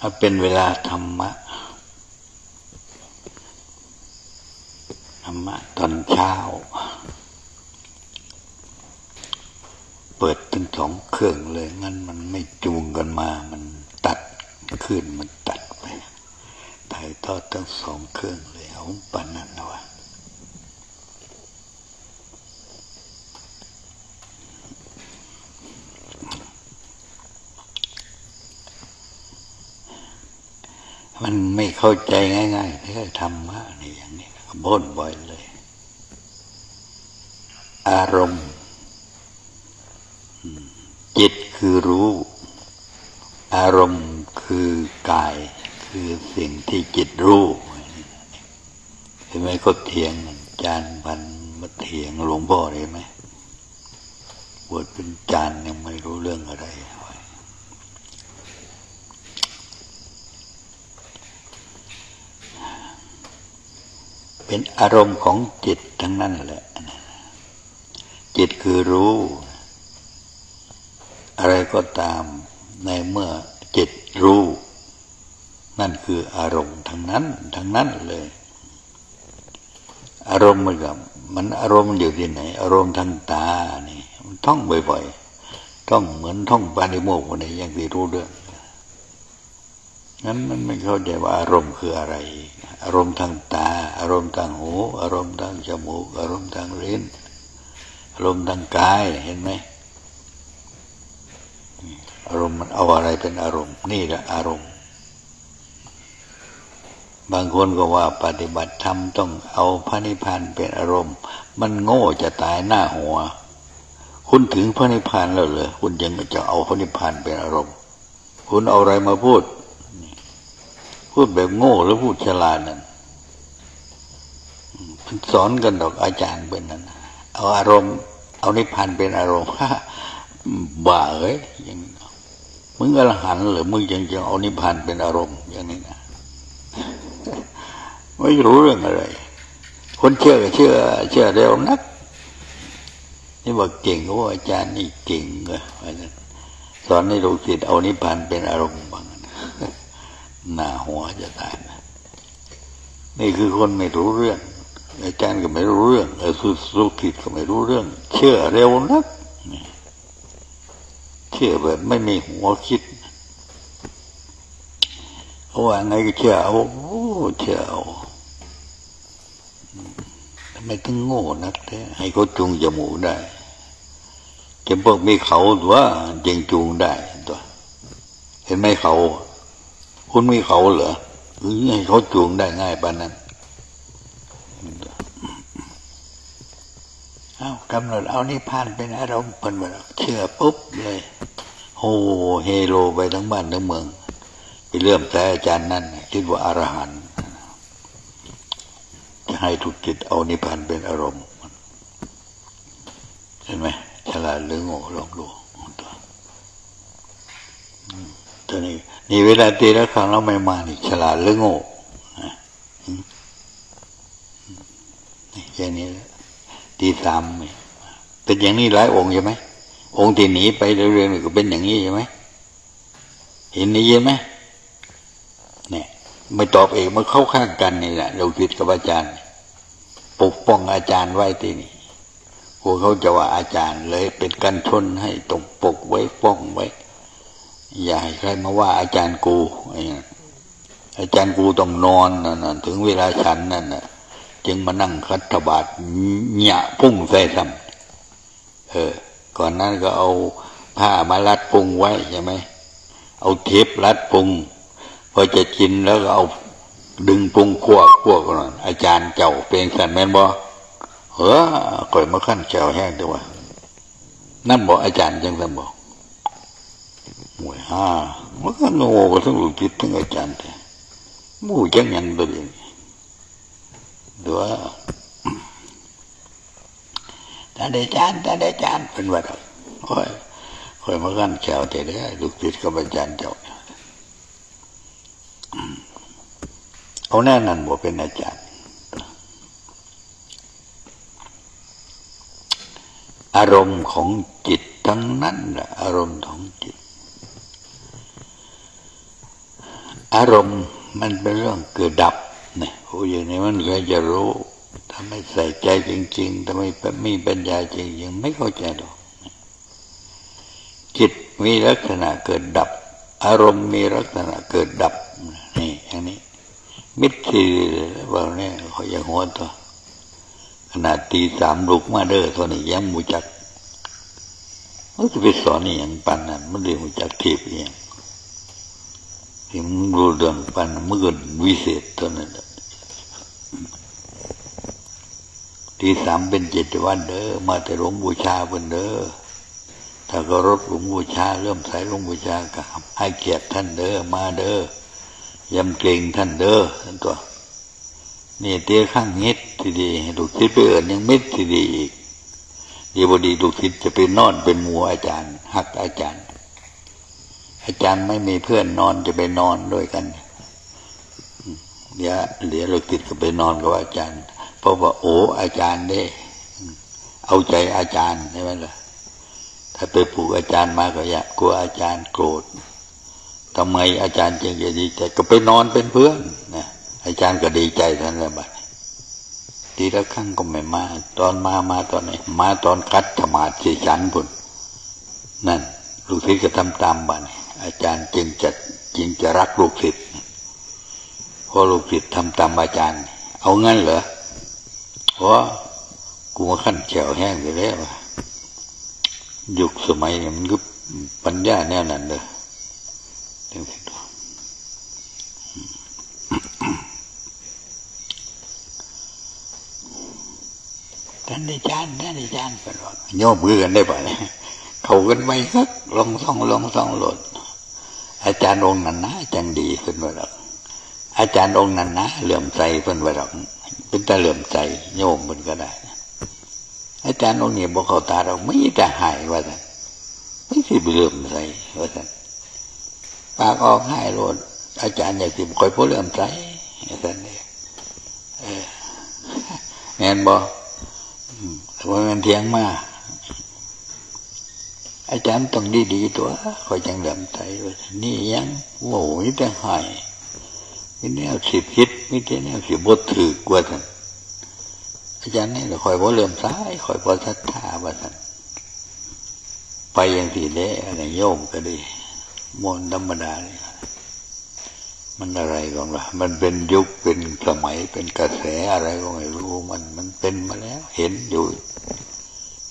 ถ้าเป็นเวลาธรรมะ ธรรมะตอนเช้า เปิดทั้งสองเครื่องเลยงั้นมันไม่จูงกันมา มันตัดขึ้นมันตัดไปถ่ายทอดทั้งสองเครื่องเลยเอาปันนั้นะวะ มันไม่เข้าใจง่ายๆแค่ธรรมะนี่อย่างนี้บ่นบ่อยเลย อารมณ์ จิตคือรู้ อารมณ์คือกาย คือสิ่งที่จิตรู้เห็นไหมก็เถียงจานพันมาเถียงหลวงพ่อเลยไหมบวชเป็นจานยังไม่รู้เรื่องอะไร เป็นอารมณ์ของจิตทั้งนั้นแหละ จิตคือรู้ อะไรก็ตามในเมื่อจิตรู้ นั่นคืออารมณ์ทั้งนั้น ทั้งนั้นเลย อารมณ์มันกับมันอารมณ์อยู่ที่ไหน อารมณ์ทางตานี่มันท่องบ่อยๆท่องเหมือนท่องปาณิโมกข์วันนี้ยังที่รู้เรื่อง งั้นมันไม่เข้าใจว่าอารมณ์คืออะไร อารมณ์ทางตา อารมณ์ทางหู อารมณ์ทางจมูก อารมณ์ทางลิ้น อารมณ์ทางกายเห็นไหมอารมณ์มันเอาอะไรเป็นอารมณ์ นี่แหละอารมณ์ บางคนก็ว่าปฏิบัติธรรมต้องเอาพระนิพพานเป็นอารมณ์ มันโง่จะตายหน้าหัว คุณถึงพระนิพพานแล้วเหรอคุณยังจะเอาพระนิพพานเป็นอารมณ์ คุณเอาอะไรมาพูด พูดแบบโง่หรือพูดฉลาดนั่นมันสอนกันดอกอาจารย์เป็นนั้นเอาอารมณ์ เอานิพพานเป็นอารมณ์บ้าเอ้ยยังมึงอรหันหรือมึงยังจะเอานิพพานเป็นอารมณ์อย่างนี้นะไม่รู้เรื่องอะไร คนเชื่อก็เชื่อ เชื่อเร็วนัก นี่บอกเก่งว่าอาจารย์นี่เก่งเลยสอนให้ลูกศิษย์เอานิพพานเป็นอารมณ์บาง หน้าหัวจะตายนะนี่คือคนไม่รู้เรื่องอาจารย์ก็ไม่รู้เรื่องเออลูกศิษย์ก็ไม่รู้เรื่อง เชื่อเร็วนักเชื่อแบบไม่มีหัวคิดเขาว่าไงก็เชื่อเอาเชื่อเอาทำไมถึงโง่นักแท้ให้เขาจูงจมูกได้จะพวกมีเขาตัวยังจูงได้ตัว เห็นไหมเขา คุณมีเขาเหรอให้เขาจูงได้ง่ายปานนั้นเอากำหนดเอานิพพานเป็นอารมณ์เป็นแบบเชื่อปุ๊บเลยโฮเฮโลไปทั้งบ้านทั้งเมือง ไปเริ่มแต่อาจารย์นั่นคิดว่าอรหันจะให้ทุกจิตเอานิพพานเป็นอารมณ์เห็นไหมฉลาดหรือโง่ลองดูตัวนี้ นี่เวลาตีละครั้งเราไม่มานี่ฉลาดหรือโง่แค่นี้ตีสามเป็นอย่างนี้หลายองค์ใช่ไหมองค์ที่หนีไปเรื่อยๆก็เป็นอย่างนี้ใช่ไหมเห็นนี้ใช่ไหมเนี่ยไม่ตอบเองมันเข้าข้างกันนี่แหละเราคิดกับอาจารย์ปกป้องอาจารย์ไว้ที่นี่พวกเขาจะว่าอาจารย์เลยเป็นกันชนให้ตกปกไว้ป้องไว้ อย่าให้ใครมาว่าอาจารย์กูอาจารย์กูต้องนอนนะถึงเวลาฉันนั่นนะจึงมานั่งคัตบาทหยะพุ่งใส่ทำเออ ก่อนนั้นก็เอาผ้ามารัดพุงไว้ใช่ไหมเอาเทปรัดพุงพอจะกินแล้วก็เอาดึงพุงขั้วกขวก่อนอาจารย์เจ้าเป็นสันแมนบ่เออก่อยมาขั้นเจ้าแห้งตัวยนั่นบอกอาจารย์จังสันบอก หวยห้ามันก็โง่ก็ทั้งลูกจิตทั้งอาจารย์แต่มู่จังยันตัวเองดูว่าท่านอาจารย์ท่านอาจารย์เป็นว่าค่อยคอยมาขั้นแขวแต่ได้ลูกจิตกับอาจารย์เจ้าเอาแน่นันบอกเป็นอาจารย์ อารมณ์ของจิตทั้งนั้นแหละอารมณ์ของจิต อารมณ์มันเป็นเรื่องเกิดดับเนี่ยผู้อย่างนี้มันเคยจะรู้ ถ้าไม่ใส่ใจจริงๆถ้าไม่มีปัญญาจริงๆไม่เข้าใจหรอกจิตมีลักษณะเกิดดับ อารมณ์มีลักษณะเกิดดับนี่อย่างนี้ มิตรทีบอกเนี่ยเขาอย่างหัวตัวขนาดตีสามลุกมาเด้อตัวนี้ยังมูจักมันจะไปสอนนี่อย่างปันนั้นมันเรียนมูจักทีบเอง ที่มึงรู้เรื่องปันมันเกิดวิเศษตัวนั้นตีสามเป็นเจ็ดวันเด้อมาแต่หลวงบูชาเพิ่นเด้อถ้าก็รบหลวงบูชาเริ่มใส่หลวงบูชาก็ให้เกียรติท่านเด้อมาเด้อยำเกรงท่านเด้อท่านตัวนี่เตี้ยข้างเฮ็ดทีดีลูกศิษย์ไปเอิญยังเม็ดทีดีอีกเดี๋ยวบดีลูกศิษย์จะไปนอนเป็นหมูอาจารย์หักอาจารย์ อาจารย์ไม่มีเพื่อนนอนจะไปนอนด้วยกันเดี๋ยวเดี๋ยวลูกศิษย์ก็ไปนอนกับอาจารย์ เพราะว่าโอ้อาจารย์ได้เอาใจอาจารย์ใช่ไหมล่ะถ้าไปผูกอาจารย์มาก็อยากกลัวอาจารย์โกรธทำไมอาจารย์จึงจะดีใจก็ไปนอนเป็นเพื่อนนะอาจารย์ก็ดีใจท่านละบัดทีละครั้งก็ไม่มา ตอนมามาตอนไหนมาตอนคัดธรรมาสีฉันพุ่นนั่นลูกศิษย์ก็ทำตามบัด อาจารย์จึงจะจึงจะรักลูกศิษย์พอลูกศิษย์ทำตามอาจารย์ เอางั้นเหรอเพราะกูมาขั้นแฉวแห้งไปแล้วยุคสมัยมันก็ปัญญาแนวนั้นเลยจังสิตัวท่านอาจารย์ท่านอาจารย์เป็นว่าโยมมือกันได้ป่ะเนี่ยเขากันไม่ครับลองส่องลองส่องหลด อาจารย์องค์นั้นนะจังดีเป็นว่าหรอกอาจารย์องค์นั้นนะเหลื่อมใจเป็นว่าหรอกเป็นตาเหลื่อมใจโยมมันก็ได้ อาจารย์องค์นี้บอกเขาตาเราไม่แต่หายว่าแต่ไม่ใช่เหลื่อมใจว่าแต่ปากออกให้โลดอาจารย์อยากสิบคอยพูดเรื่องใจอาจารย์เนี่ยแม่นบอกว่ามันเทียงมาก อาจารย์ต้องดีดีตัวคอยจังเลื่อมใจว่านี่ยังโง่ยแต่หายมีแนวสิบคิดมีแต่แนวสิบดถือกว่าท่านอาจารย์นี่เราคอยบ่เลื่อมซ้ายคอยบ่ศรัทธาว่าท่านไปย่างสี่เด้อะไรโยมก็ดีมนธรรมดาเลยมันอะไรของเรามันเป็นยุคเป็นสมัยเป็นกระแสอะไรก็ไม่รู้มันมันเป็นมาแล้ว เห็นอยู่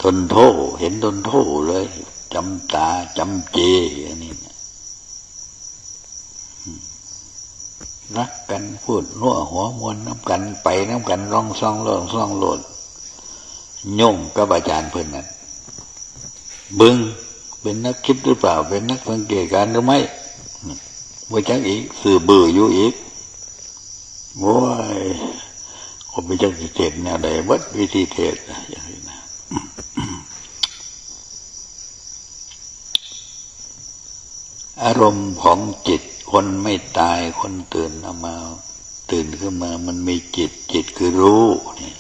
ทนโทษเห็นทนโทษเลย จำตาจำเจอันนี้รักกันพูดนัวหัวมวนน้ำกันไปน้ำกันร้องซองร้องซองโหลดย่งกับอาจารย์เพื่อนนั้นบึงเป็นนักคิดหรือเปล่า เป็นนักสังเกตการหรือไม่ว่าจังอีกสื่อเบื่ออยู่อีกโว้ยผมไปจังสิเทศเนี่ยได้วัดวิธีเทศอย่างนี้นะ อารมณ์ของจิตคนไม่ตายคนตื่นออกมา ตื่นขึ้นมามันมีจิต จิตคือรู้นี่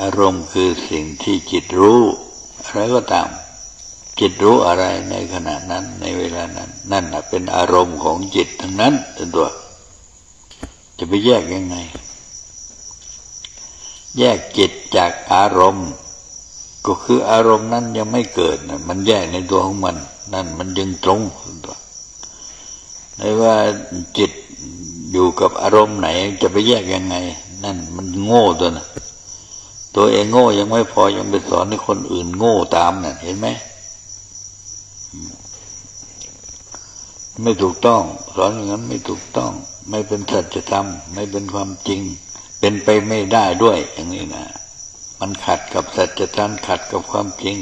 อารมณ์คือสิ่งที่จิตรู้ อะไรก็ตาม จิตรู้อะไรในขณะนั้นในเวลานั้น นั่นเป็นอารมณ์ของจิตทั้งนั้นตัว จะไปแยกยังไง แยกจิตจากอารมณ์ ก็คืออารมณ์นั้นยังไม่เกิดนะมันแยกในตัวของมัน นั่นมันยังตรงตัวในว่าจิตอยู่กับอารมณ์ไหน จะไปแยกยังไง นั่นมันโง่ตัวนะตัวเองโง่ยังไม่พอยังไปสอนให้คนอื่นโง่ตามนะ่ะ เห็นไหมไม่ถูกต้อง สอนอย่างนั้นไม่ถูกต้อง ไม่เป็นสัจธรรม ไม่เป็นความจริง เป็นไปไม่ได้ด้วยอย่างนี้นะ มันขัดกับสัจธรรมขัดกับความจริง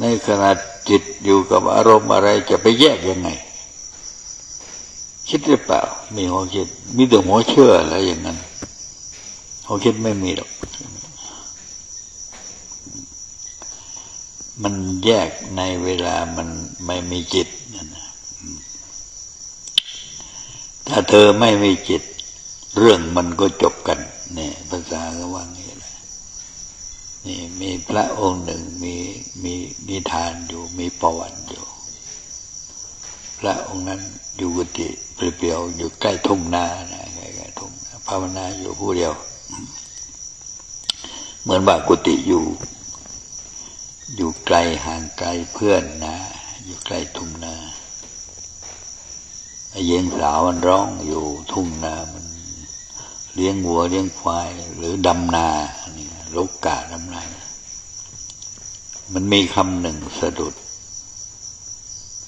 ในขณะจิตอยู่กับอารมณ์อะไรจะไปแยกยังไง คิดหรือเปล่า มีหัวคิด มีแต่หัวเชื่ออะไรอย่างนั้นหัวคิดไม่มีหรอก มันแยกในเวลามันไม่มีจิตนะถ้าเธอไม่มีจิต เรื่องมันก็จบกัน เนี่ยภาษาก็ว่าง นี่มีพระองค์หนึ่งมีมีนิทานอยู่มีประวัติอยู่ พระองค์นั้นอยู่กุฏิเปลี่ยวอยู่ใกล้ทุ่งนานะใกล้ทุ่งนาภาวนาอยู่ผู้เดียว เหมือนว่ากุฏิอยู่ อยู่ไกลห่างไกลเพื่อนนะ อยู่ใกล้ทุ่งนาไอ้เย็นสาวมันร้องอยู่ทุ่งนามัน เลี้ยงวัวเลี้ยงควายหรือดำนาน ลกกาดำนายมันมีคำหนึ่งสะดุด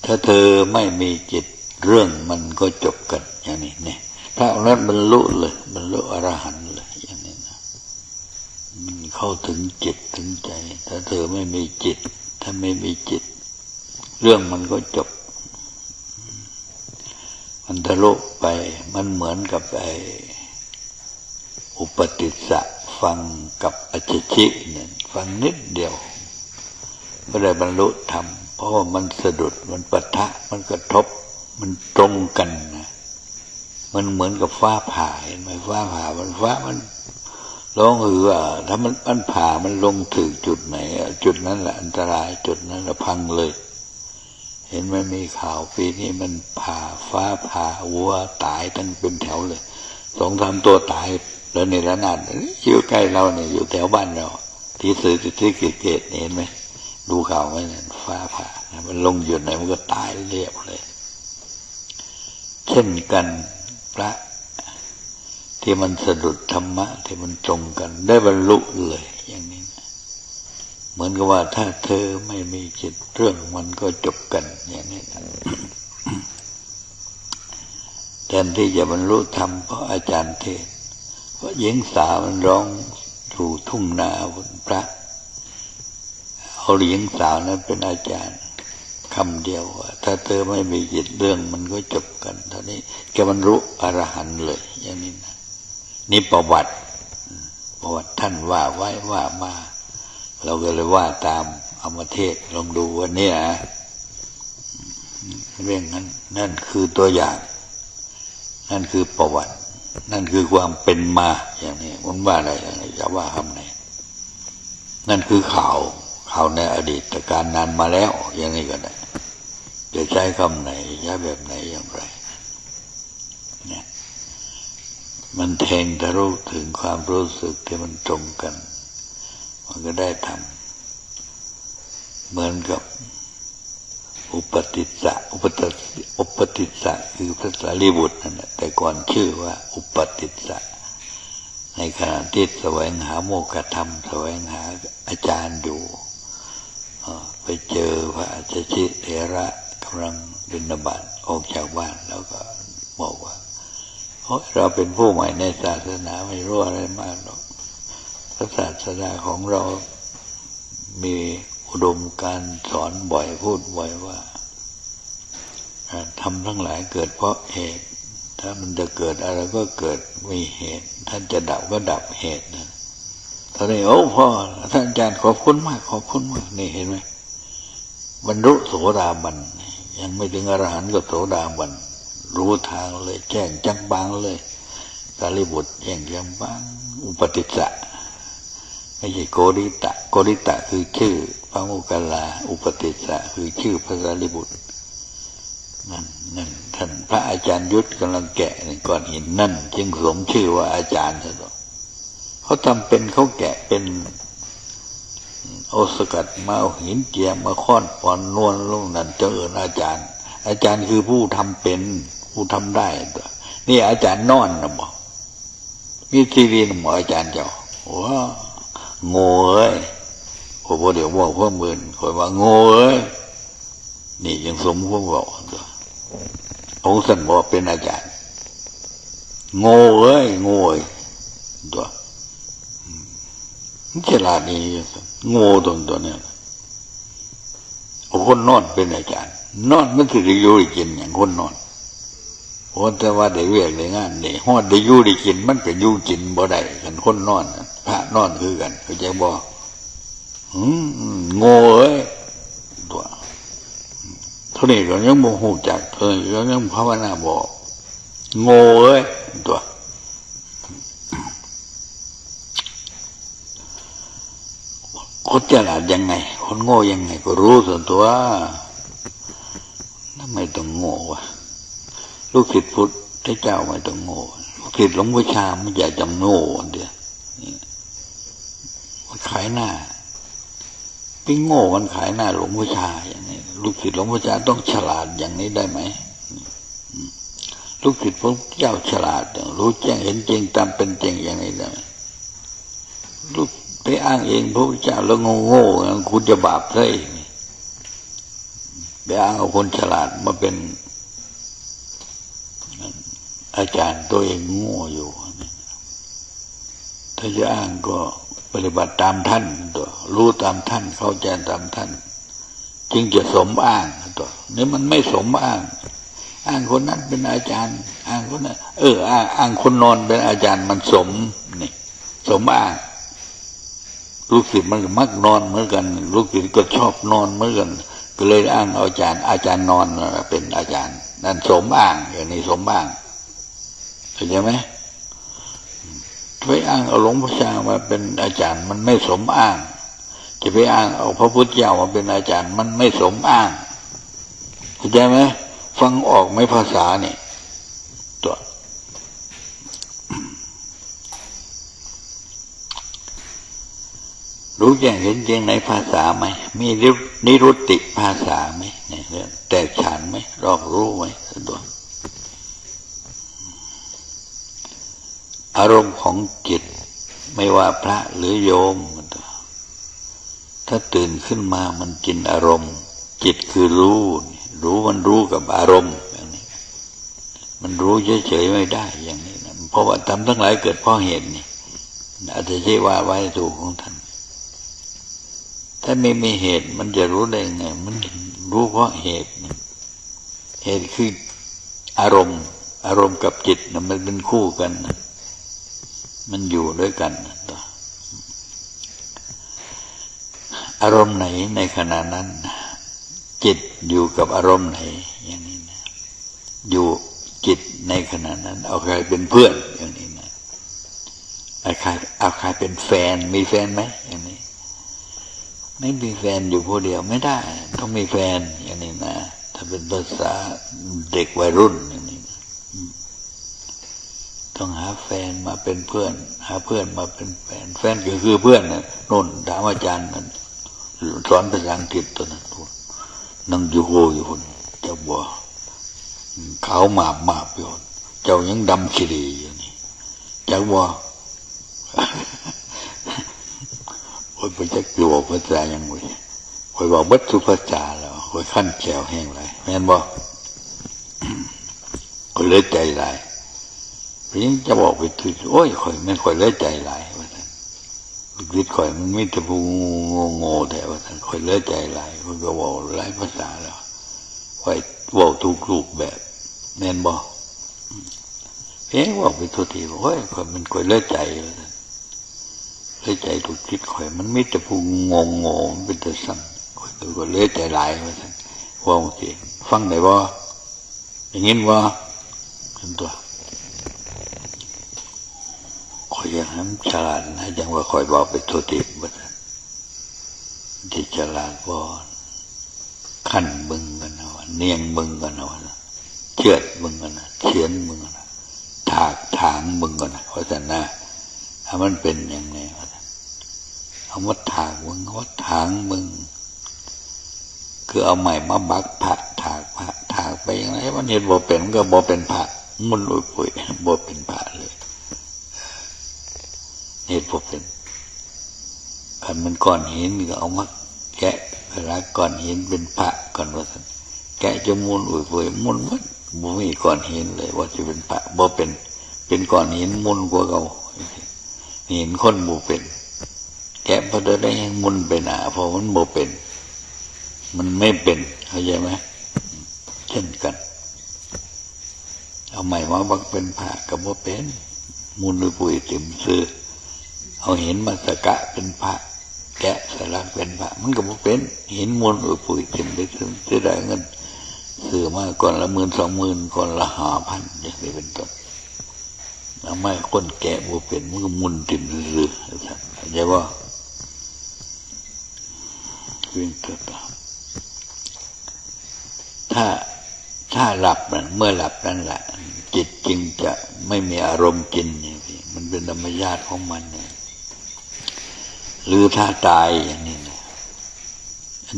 ถ้าเธอไม่มีจิตเรื่องมันก็จบกันอย่างนี้เนี่ยพระองค์นั้นบรรลุเลยบรรลุอรหันต์เลยอย่างนี้นะมันเข้าถึงจิตถึงใจ ถ้าเธอไม่มีจิต ถ้าไม่มีจิต เรื่องมันก็จบ มันทะลุไปมันเหมือนกับไออุปติสสะ ฟังกับอจิชิเนี่ยฟังนิดเดียวก็ได้บรรลุธรรมเพราะว่ามันสะดุดมันปะทะ มันกระทบ มันตรงกันนะมันเหมือนกับฟ้าผ่าเห็นไหมฟ้าผ่ามันฟ้ามันร้องหือว่าถ้ามันมันผ่ามันลงถึงจุดไหนจุดนั้นแหละอันตรายจุดนั้นแหละพังเลย เห็นไหมมีข่าวปีนี้มันผ่าฟ้าผ่าวัวตายตั้งเป็นแถวเลยสองสามตัวตาย แล้วในระนาดอยู่ใกล้เราเนี่ยอยู่แถวบ้านเรา ที่สื่อที่เกตเกตเห็นไหมดูข่าวไหมเนี่ยฟ้าผ่ามันลงหยุดไหนมันก็ตายเรียบเลย เช่นกันพระที่มันสะดุดธรรมะ ที่มันตรงกัน ได้บรรลุเลย อย่างนี้นะเหมือนกับว่าถ้าเธอไม่มีจิตเรื่องมันก็จบกัน อย่างนี้นะแทนที่จะบรรลุธรรมเพราะอาจารย์เทศ ราะหญิงสาวมันร้องอยู่ทุ่งนาบนพระ เอาหญิงสาวนั้นเป็นอาจารย์คำเดียว ถ้าเธอไม่มีจิตเรื่องมันก็จบกันเท่านี้แกบรรลุอรหันต์เลย อย่างนี้นะนี่ประวัติ ประวัติท่านว่าไว้ว่ามา เราก็เลยว่าตามอามาเทศลองดูวันนี้นะเรื่องนั้น นั่นคือตัวอย่าง นั่นคือประวัติ นั่นคือความเป็นมาอย่างนี้มันว่าอะไรอย่างไรจะว่าคำไหนนั่นคือข่าวข่าวในอดีตการนานมาแล้ว อย่างนี้ก็ได้จะใช้คำไหนใช้แบบไหนอย่างไรเนี่ยมันแทงทะลุถึงความรู้สึกที่มันตรงกัน มันก็ได้ทำเหมือนกับ อุปติสสะอุปติอุปติสสะคือพระสารีบุตรนั่นแหละแต่ก่อนชื่อว่าอุปติสสะในขณะที่แสวงหาโมกขธรรม แสวงหาอาจารย์อยู่ไปเจอพระอาจารย์เถระกำลังบินบาตออกจากบ้านแล้วก็บอกว่าเราเป็นผู้ใหม่ในศาสนาไม่รู้อะไรมากหรอกพระศาสนาของเรามี อุดมการสอนบ่อยพูดบ่อยว่าทำทั้งหลายเกิดเพราะเหตุ ถ้ามันจะเกิดอะไรก็เกิดมีเหตุ ท่านจะดับก็ดับเหตุนะตอนนี้โอ้พ่อท่านอาจารย์ขอบคุณมากขอบคุณมากนี่เห็นไหมบรรลุโสดาบันยังไม่ถึงอรหันต์ก็โสดาบันรู้ทางเลยแจ้งจังบางเลยสารีบุตรแจ้งจังบาง อุปติสสะ ไม่ใช่โกริตะ โกริตะคือชื่อพระโมคคัลลา อุปติสสะคือชื่อพระสารีบุตรนั่นนั่นท่านพระอาจารย์ยุทธกำลังแกะในก้อนหินนั่น จึงสมชื่อว่าอาจารย์เถอะเขาทำเป็นเขาแกะเป็นเอสกัดมาเอาหินเจียมมาค้อนปอนนวลลงนั่นเจ้าเอิญอาจารย์ อาจารย์คือผู้ทำเป็น ผู้ทำได้ตัวนี่อาจารย์นอนนะบอกมีทีรีนหมออาจารย์เจ้าว้า โง่เอ้ยโอ้โหเดี๋ยวบอกเพิ่มเงินคอยว่าโง่เอ้ยนี่ยังสมพวกบอกตัวองค์สันบอกเป็นอาจารย์ โง่เอ้ยโง่ตัวฉลาดนี่โง่ตรงตัวเนี้ยคนนอนเป็นอาจารย์ นอนมันถือได้อยู่ได้กินอย่างคนนอนโอ้แต่ว่าได้เวียกได้งานได้ฮอดได้อยู่ได้กิน มันก็อยู่กินบ่ได้กันคนนอนพ ระนอนคือกันเขาจะบอกโง่เอ้ยตัวเท่านี้ก็ยังโมโหจักเพิ่นก็ยังภาวนาบอกโง่เอ้ยตัวคนฉลาดยังไง คนโง่ยังไง ก็รู้ส่วนตัวไม่ต้องโง่วะลูกศิษย์พุทธเจ้าไม่ต้องโง่ลูกศิษย์หลวงพ่อชาไม่อยากจำโง่เดียว ขายหน้าปิ้งโง่มันขายหน้าหลวงพ่อชาอย่างนี้ลูกศิษย์หลวงพ่อชาต้องฉลาดอย่างนี้ได้ไหมลูกศิษย์พระเจ้าฉลาดรู้แจ้งเห็นจริงตามเป็นจริงอย่างนี้ได้ไหมลูกไปอ้างเองพระเจ้าแล้วโง่ๆคุณจะบาปซะเองไปอ้างเอาคนฉลาดมาเป็นอาจารย์ตัวเองโง่อยู่ ถ้าจะอ้างก็ ปฏิบัติตามท่านตัวรู้ตามท่านเข้าใจตามท่าน จึงจะสมอ้างตัวนี่มันไม่สมอ้าง อ้างคนนั้นเป็นอาจารย์ อ้างคนนั้นเอออ้างอ้างคนนอนเป็นอาจารย์มันสมนี่สมอ้างลูกศิษย์มันก็มักนอนเหมือนกัน ลูกศิษย์ก็ชอบนอนเหมือนกัน ก็เลยอ้างอาจารย์ อาจารย์นอนเป็นอาจารย์ นั่นสมอ้างอย่างนี้สมอ้างเข้าใจไหม ไปอ้างเอาหลวงพ่อชามาเป็นอาจารย์มันไม่สมอ้าง จะไปอ้างเอาพระพุทธเจ้ามาเป็นอาจารย์มันไม่สมอ้างเข้าใจไหมฟังออกไหมภาษาเนี่ยตัวรู้แจ้งเห็นจริงในภาษาไหมมีนิรุตติภาษาไหมเนี่ยแตกฉานไหมรอบรู้ไหมตัว อารมณ์ของจิตไม่ว่าพระหรือโยม ถ้าตื่นขึ้นมามันกินอารมณ์ จิตคือรู้ รู้มันรู้กับอารมณ์อย่างนี้มันรู้เฉยๆไม่ได้อย่างนี้นะเพราะว่าทำทั้งหลายเกิดเพราะเหตุนี่อาจจะใช่ว่าไว้ถูกของท่าน ถ้าไม่มีเหตุมันจะรู้ได้ไง มันรู้เพราะเหตุ เหตุคืออารมณ์ อารมณ์กับจิตนะมันเป็นคู่กันนะ มันอยู่ด้วยกันต่ออารมณ์ไหนในขณะนั้น จิตอยู่กับอารมณ์ไหน อย่างนี้นะ อยู่จิตในขณะนั้น เอาใครเป็นเพื่อนอย่างนี้นะเอาใครเอาใครเป็นแฟน มีแฟนไหมอย่างนี้ ไม่มีแฟนอยู่ผู้เดียวไม่ได้ ต้องมีแฟนอย่างนี้นะถ้าเป็นภาษาเด็กวัยรุ่นอย่าง ต้องหาแฟนมาเป็นเพื่อน หาเพื่อนมาเป็นแฟน แฟนก็คือเพื่อนนะนุ่นถามอาจารย์นั้นสอนภาษาอังกฤษตัวนั้นนั่งอยู่โหอยู่คนเจ้าบัวขาวหมาบหมาบอยู่คนเจ้ายังดำขีรีอยู่นี่เจ้าบัวโอ้ยไปจักอยู่ภาษายังไงคอยบอกเบัดสุภาษาแล้วคอยขั้นแก้วแห้งไรแม่นบ่คอยเลยใจไร ยังจะบอกไปถึงโอ้ยคอยไม่คอยเลยใจไรว่าท่านลูกคอยมันไม่แต่ผู้โง่โง่แต่ว่าท่านคอยเลยใจไรคอยก็บอกหลายภาษาแล้วคอยบอกทุกรูปแบบแม่นบ่เพียงบอกไปทุกทีโอ้ยคอยมันคอยเลยใจว่าท่านเลยใจถูกคิดข่อยมันไม่แต่ผู้งงงงเป็นแต่สั่งข่อยก็เลยใจหลายว่าสั่งว่าโอเคฟังได้บ่อย่างนี้ว่าเป็นตัวข่ อยอย่างนั้นฉลาดนะจังว่าข่อยบอกไปโทษทีบ่สั่งที่ฉลาดบ่ขั้นบึงกันนะว่าเนียงบึงกันนะว่าเชือดบึงกันนะเขียนบึงกันนะถากถางบึงกันนะเพราะฉะนั้นถ้ามันเป็นอย่างนี้ว่าเอาวัดถากมึงวัดถางมึง คือเอาใหม่มาบักผักถากผักถากไปอย่างไรมันเห็นบ่เป็นก็บ่เป็นผักมันอุยปุ๋ยบ่เป็นผักเลย เห็นบ่เป็นคันมันก้อนเหินก็เอามาแกะเวลาก้อนเหินเป็นผักก่อนว่าท่านแกะจะมุนอุยปุ๋ยมุนวัดบ่มีก้อนเหินเลย ว่าจะเป็นผักบ่เป็น เป็นก้อนเหินมุนกว่าเขาเหินคนบ่เป็น แกะพอได้ยังมุนไปหนาเพราะมันโมเป็น มันไม่เป็นเข้าใจไหมเช่นกัน เอาใหม่มาบักเป็นผ่ากับว่าเป็นมุนหรือปุ๋ยติมซื้อ เอาเหินมาสกะเป็นผ่าแกะสลักเป็นผ่ามันก็บ่เป็นเหินมุนหรือปุ๋ยติมไปซื้อซื้อได้เงินซื้อมาก่อนละหมื่นสองหมื่นก่อนละห้าพันอย่างนี้เป็นต้นเอาไม่คนแกะบ่เป็นมันก็มุนติมซื้อเข้าใจว่าวิ่งเกิดถ้าถ้าหลับน่ะเมื่อหลับนั่นแหละ จิตจึงจะไม่มีอารมณ์กินเนี่ยมันเป็นธรรมชาติของมันเนี่ย หรือถ้าตายอย่างนี้นะ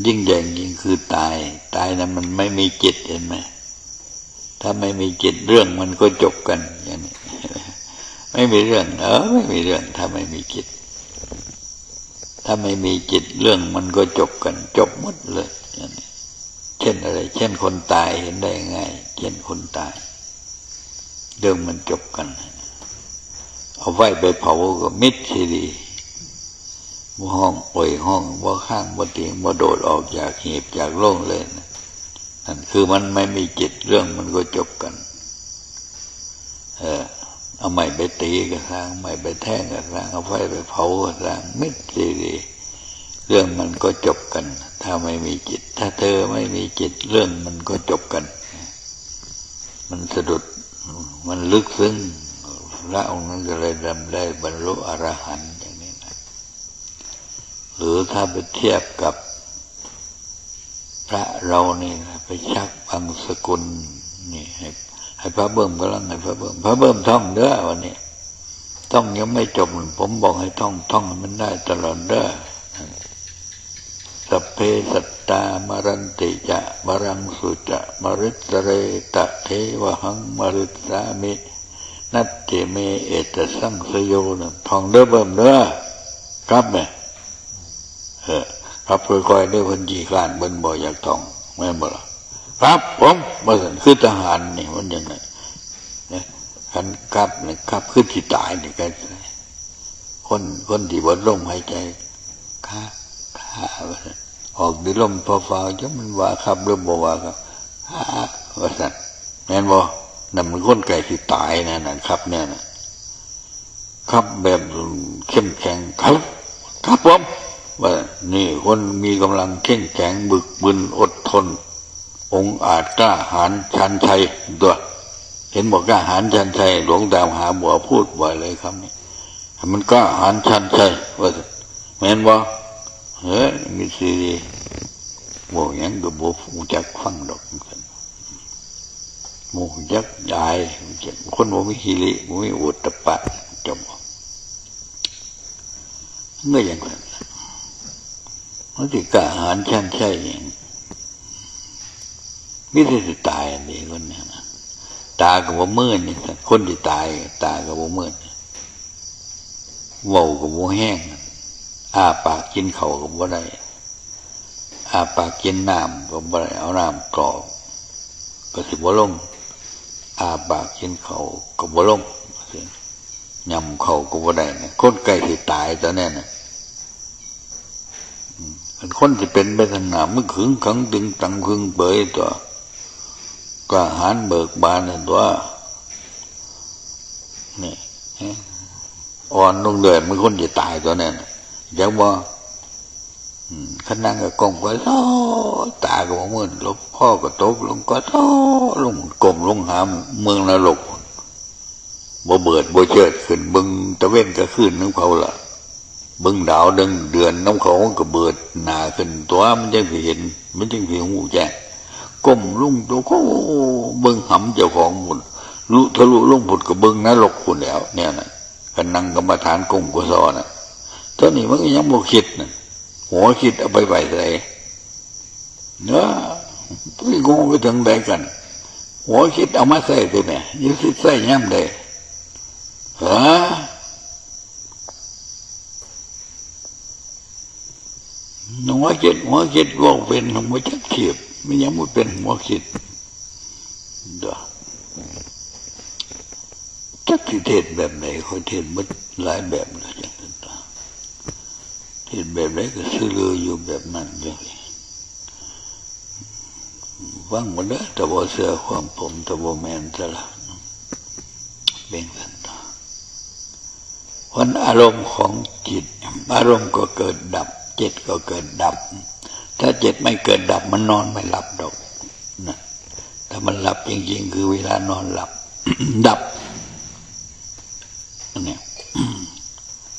ยิ่งใหญ่ยิ่งคือตาย ตายนะมันไม่มีจิตเห็นไหมถ้าไม่มีจิตเรื่องมันก็จบกันอย่างนี้ไม่มีเรื่องเออไม่มีเรื่อง ถ้าไม่มีจิต ถ้าไม่มีจิตเรื่องมันก็จบกัน จบหมดเลยอย่างนี้เช่นอะไร เช่นคนตายเห็นได้ง่ายเช่นคนตาย เรื่องมันจบกัน เอาไว้ไปเผาก็มิดทีดี ว่าห้องป่วยห้องว่าข้างว่าเตียงว่าโดดออกจากเหีบจากโล่งเลยนะนั่นคือมันไม่มีจิตเรื่องมันก็จบกัน เออเอาไม้ไปตีก็สร้างไม้ไปแท่งก็สร้างเอาไฟไปเผาก็สร้างมิดทีดีเรื่องมันก็จบกัน ถ้าไม่มีจิต ถ้าเธอไม่มีจิตเรื่องมันก็จบกัน มันสะดุดมันลึกซึ้งพระองค์นั้นก็เลยดำได้บรรลุอรหันต์ หรือถ้าไปเทียบกับพระเรานี่นะไปชักบางสกุลนี่ให้ให้พระเบิ่มก็ลังให้พระเบิ่มพระเบิ่มท่องเด้อวันนี้ท่องยังไม่จบผมบอกให้ท่องท่องมันได้ตลอดเด้อสัพเพสัตตามรันติจะมรังสุจะมริสเรตะเทวหังมริสามิ นัตเจเมเอตสังสโยนท่องเด้อเบิ่มเด้อครับไหมเอ อครับค่อยๆเด้พิ่นจีการเบิ่นบ่อยากท่องแม่นบ่ล่ะครับผมบ่ซั่นคือทหารนี่มันยังไงนะคันครับนี่ครับคือที่ตายนี่กันคนคนที่บ่ลมหายใจค่าค่าว่าซั่นออกด้วยลมพอฟ้าจะมันว่าครับหรือบ่ว่าครับค่าว่าซั่นแม่นบ่นั่นมันคนไก่ที่ตายนะนั่นครับเนี่ยนะครับแบบเข้มแข็งครับ ครับผม ว่านี่คนมีกำลังเข้มแข็งบึกบึนอดทน องอาจกล้าหาญชันชัยตัวเห็นบอกกล้าหาญชันชัยหลวงตามหาบัวพูดบ่อยเลยครับนี่มันกล้าหาญชันชัยว่าแม่นบ่เฮ้ยมีสีดีบอกยังก็บอกหูจักฟังดอกกันโมหยักยายคนโมมีฮิริโมมีอุตตปะจบเมื่ออย่างนั้น มันจะกล้าหาญชันชัยอย่างมิได้สิตายอันนี้คนเนี้นะตากับว่ามื่นนี่คนที่ตาย ตากับว่ามื่นเว้ากับว่าแห้งอาปากกินเขากับว่าได้อาปากกินน้ำกับว่าได้เอาน้ำกรอกก็สิบ่ลงอาปากกินเขากับว่าลงยำเขากับว่าได้นะคนไก่ที่ตายตอนนี้นะ เป็นคนที่เป็นเบทางหนามึกขึงขังตึงตังขึงเบยตัวกล้าหาญเบิกบานตัวนี่อ่อนลงเดือดมันคนจะตายตัวนั้นยังว่าขันนั่งกับกลมก็ท้อตาก็มืดลบพ่อก็ตกลงก็ท้อลงกลมลงหามเมืองนรกบ่เบิดบ่เจิดขึ้นบึงตะเว้นก็ขึ้นนึกเขาละ บึงดาวดึงเดือนน้ำเขาก็เบิดหนาขึ้นตัวมันจึงเห็น มันจึงเห็นหูแจ้งก้มลุ่งตัวก็เบิ้งหำเจ้าของหมดลุทะลุลุ่งผุดกับเบิ้งนรกคุณแล้ว เนี่ยนะกันนั่งกรรมฐานกุ้งกุศลนะตอนนี้มันก็ยังโมคิดนะหัวคิดเอาไปไปใส่เนาะพี่งงไปถึงใดกัน หัวคิดเอามาใส่ตัวเนี่ยยิ่งคิดใส่ย่ำได้ฮะหั วคิดหัวคิดว่าเป็นหัวจักเขียบไม่ยังไม่เป็นหัวคิดเด้อจักสิเทศแบบไหนคอยเทศมันหลายแบบเลยอย่างเทศแบบไหนก็ซื้อเลยออยู่แบบนั้นเลยว่างหมดเลยแต่ว่าเสื้อความผมแต่ว่าแมนจะละเบ่งกันต่อวันอารมณ์ของจิต อารมณ์ก็เกิดดับ จิตก็เกิดดับ ถ้าจิตไม่เกิดดับมันนอนไม่หลับดอกนะถ้ามันหลับจริงๆ คือเวลานอนหลับ ดับเนี่ย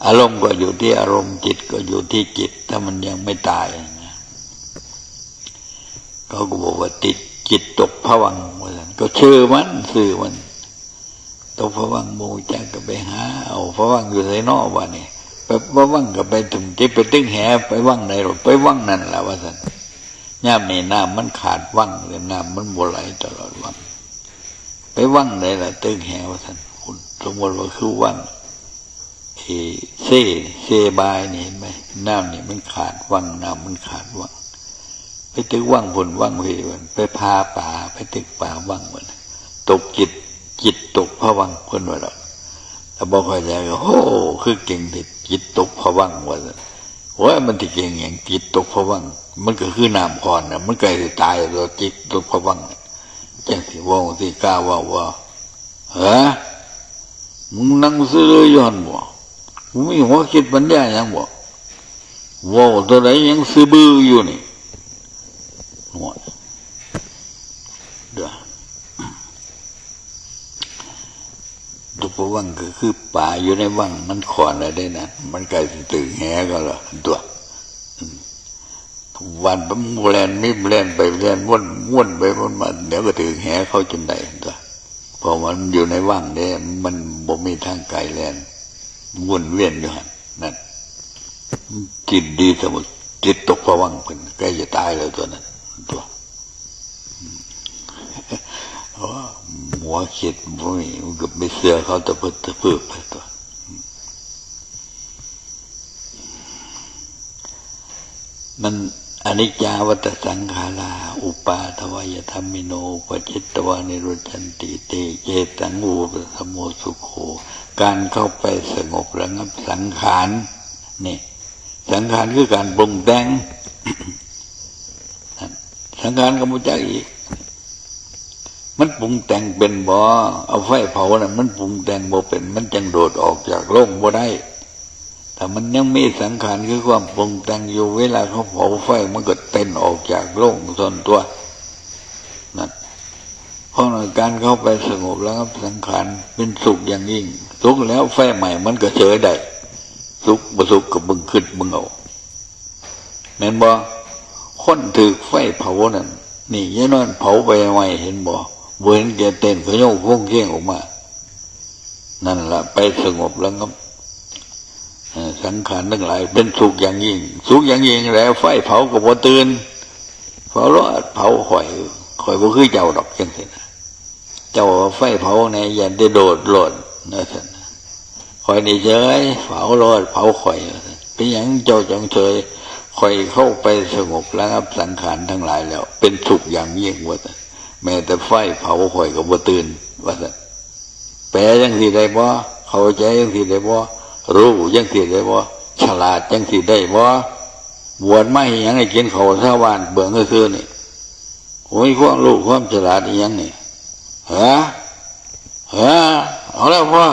อารมณ์ก็อยู่ที่อารมณ์จิตก็อยู่ที่จิต ถ้ามันยังไม่ตายนะเขาก็บอกว่าติดจิตตกผวังค์ว่าซั่นก็ชื่อมันสื่อมันตกผวังค์โมจักก็ไปหาเอาผวังอยู่ในนอกว่านี่ ไปผวังค์ก็ไปถึงจิตไปตึงแหไปวังในรถไปวังนั่นแหละว่าสันย่ามนี่น้ำมันขาดวังเลยน้ำมันบวไหลตลอดวังไปวังในละตึงแหว่าสันคุณสมมติว่าคือวังเอเซ่เซบายนี่เห็นไหมน้ำนี่มันขาดวังน้ำมันขาดวังไปตึกว่างผลว่างเพวันไปพาป่าไปตึกป่าว่างวันตกจิตจิตตกผวังค์คนว่าเรา แต่บอกใครใจก็โอ้คือเก่งที่จิตตกผวังวันโอ้ยมันที่เก่งอย่างจิตตกผวังมันก็คือน้ำคอนนะมันใกล้จะตายแล้วจิตตกผวังจังสิว่าที่กล้าว่าว่าฮะมึงนั่งซื้อเลยย้อนบ่มึงมีหัวคิดปัญญาหยังบ่ว่าตัวไหนยังซื้อบื้ออยู่นี่ หมดเด้อ ตุปวังก็คือป่าอยู่ในวังมันขอนอะไรได้นะมันไกลสิตื่นแหก็ละตัววันมันแลนไม่แลนไปแลนว่นว่นไปว่นมาเดี๋ยวก็ถึงแหเข้าจนได้ตัวเพราะมันอยู่ในวังเนี่ยมันบ่มีทางไกลแลนวนเวียนอยู่หันนั่นจิตดีสมุดจิตตกผวังเป็นใกล้จะตายแล้วตัวนั้นตัว หัวเข็ดบ่มีมันก็ไปเสือเขาตะเพิดตะเพิดไปตัวมันอนิจจาวัตสังขาราอุปาทวายธรรมิโนปจิตตวานิโรจันติเตเจตังอูปสมโมสุโขการเข้าไปสงบระงับสังขารนี่สังขารคือการปรุงแต่งสังขารก็มุจักอีก มันปรุงแต่งเป็นบ่เอาไฟเผาน่ะ มันปรุงแต่งบ่เป็น มันจังโดดออกจากโลกบ่ได้แต่มันยังมีสังขารคือความปรุงแต่งอยู่เวลาเขาเผาไฟมันก็เต้นออกจากโลกส่วนตัวนั่นเพราะการเข้าไปสงบแล้วครับสังขารเป็นสุขอย่างยิ่งสุขแล้วไฟใหม่มันก็เฉยได้สุขบ่สุขก็บึงขึ้นบึงเอาแม่นบ่คนถือไฟเผานั่นนี่ยายนอนเผาไปใหม่เห็นบ่บ่ เห็นแกเต้นขยงพงเข่งออกมา นั่นละไปสงบแล้วครับสังขารทั้งหลาย เป็นสุขอย่างยิ่ง สุขอย่างยิ่งแล้ว ไฟเผาก็บ่ตื่นเผารอดเผาข่อยข่อยบ่คือเจ้าดอกจังซี่นะเจ้าไฟเผาในยันได้โดดโลดนะท่านข่อยนี่เฉยเผารอดเผาข่อยเป็นหยังเจ้าจังเฉยข่อยเข้าไปสงบแล้วครับสังขารทั้งหลายแล้ว เป็นสุขอย่างยิ่งว่าซั่ แม้แต่ไฟเผาข่อยก็บ่ตื่นว่าซั่นแปลยังสีได้บ่เข้าใจยังสีได้บ่รู้ยังสิได้บ่ฉลาดยังสิได้บ่บวชไม่ยังไงกินเขาชาวบ้านเบื่อก็คือนี่โอ้ยความรู้ความฉลาดอีหยังนี่ฮะฮะเอาแล้วพ่อ